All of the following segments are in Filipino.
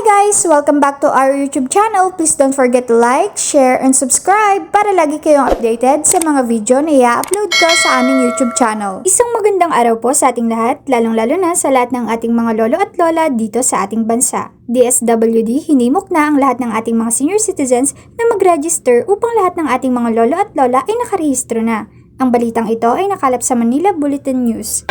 guys! Welcome back to our YouTube channel. Please don't forget to like, share, and subscribe para lagi kayong updated sa mga video na i-upload ko sa aming YouTube channel. Isang magandang araw po sa ating lahat, lalong-lalo na sa lahat ng ating mga lolo at lola dito sa ating bansa. DSWD, hinimok na ang lahat ng ating mga senior citizens na mag-register upang lahat ng ating mga lolo at lola ay nakarehistro na. Ang balitang ito ay nakalap sa Manila Bulletin News.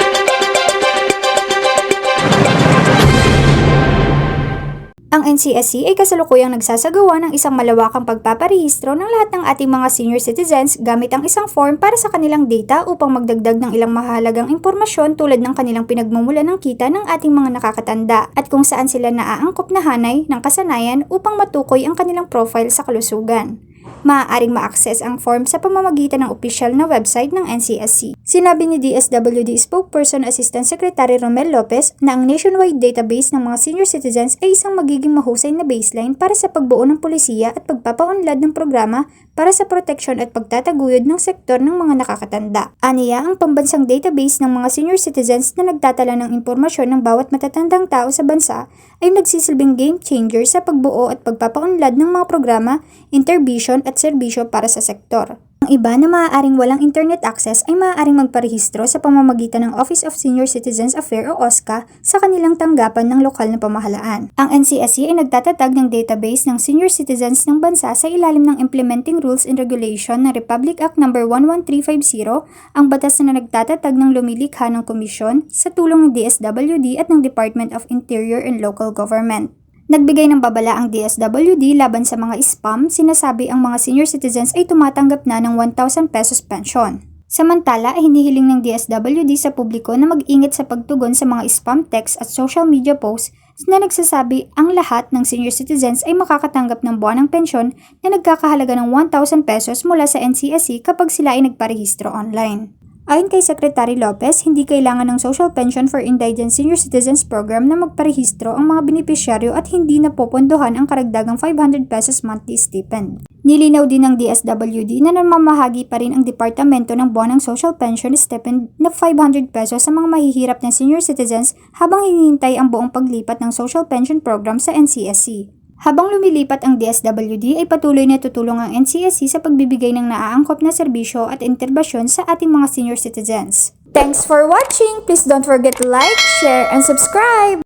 Ang NCSC ay kasalukuyang nagsasagawa ng isang malawakang pagpaparehistro ng lahat ng ating mga senior citizens gamit ang isang form para sa kanilang data upang magdagdag ng ilang mahalagang impormasyon tulad ng kanilang pinagmumula ng kita ng ating mga nakakatanda at kung saan sila naaangkop na hanay ng kasanayan upang matukoy ang kanilang profile sa kalusugan. Maaaring ma-access ang form sa pamamagitan ng opisyal na website ng NCSC. Sinabi ni DSWD Spokesperson Assistant Secretary Romel Lopez na ang nationwide database ng mga senior citizens ay isang magiging mahusay na baseline para sa pagbuo ng polisiya at pagpapaunlad ng programa para sa proteksyon at pagtataguyod ng sektor ng mga nakakatanda. Aniya ang pambansang database ng mga senior citizens na nagtatala ng impormasyon ng bawat matatandang tao sa bansa ay nagsisilbing game changer sa pagbuo at pagpapaunlad ng mga programa, intervention at serbisyo para sa sektor. Ang iba na maaaring walang internet access ay maaaring magparehistro sa pamamagitan ng Office of Senior Citizens Affairs o OSCA sa kanilang tanggapan ng lokal na pamahalaan. Ang NCSC ay nagtatatag ng database ng senior citizens ng bansa sa ilalim ng Implementing Rules and Regulation ng Republic Act No. 11350, ang batas na nagtatatag ng lumilikha ng komisyon sa tulong ng DSWD at ng Department of Interior and Local Government. Nagbigay ng babala ang DSWD laban sa mga spam, sinasabi ang mga senior citizens ay tumatanggap na ng 1,000 pesos pension. Samantala ay hinihiling ng DSWD sa publiko na mag-ingat sa pagtugon sa mga spam text at social media posts na nagsasabi ang lahat ng senior citizens ay makakatanggap ng buwanang pensyon na nagkakahalaga ng 1,000 pesos mula sa NCSC kapag sila ay nagparehistro online. Ayon kay Secretary Lopez, hindi kailangan ng Social Pension for Indigent Senior Citizens Program na magparehistro ang mga benepisyaryo at hindi na popondohan ang karagdagang 500 pesos monthly stipend. Nilinaw din ng DSWD na namamahagi pa rin ang departamento ng buwanang social pension stipend na 500 pesos sa mga mahihirap na senior citizens habang hinihintay ang buong paglipat ng social pension program sa NCSC. Habang lumilipat ang DSWD ay patuloy na tutulong ang NCSC sa pagbibigay ng naaangkop na serbisyo at interbasyon sa ating mga senior citizens. Thanks for watching! Please don't forget to like, share, and subscribe!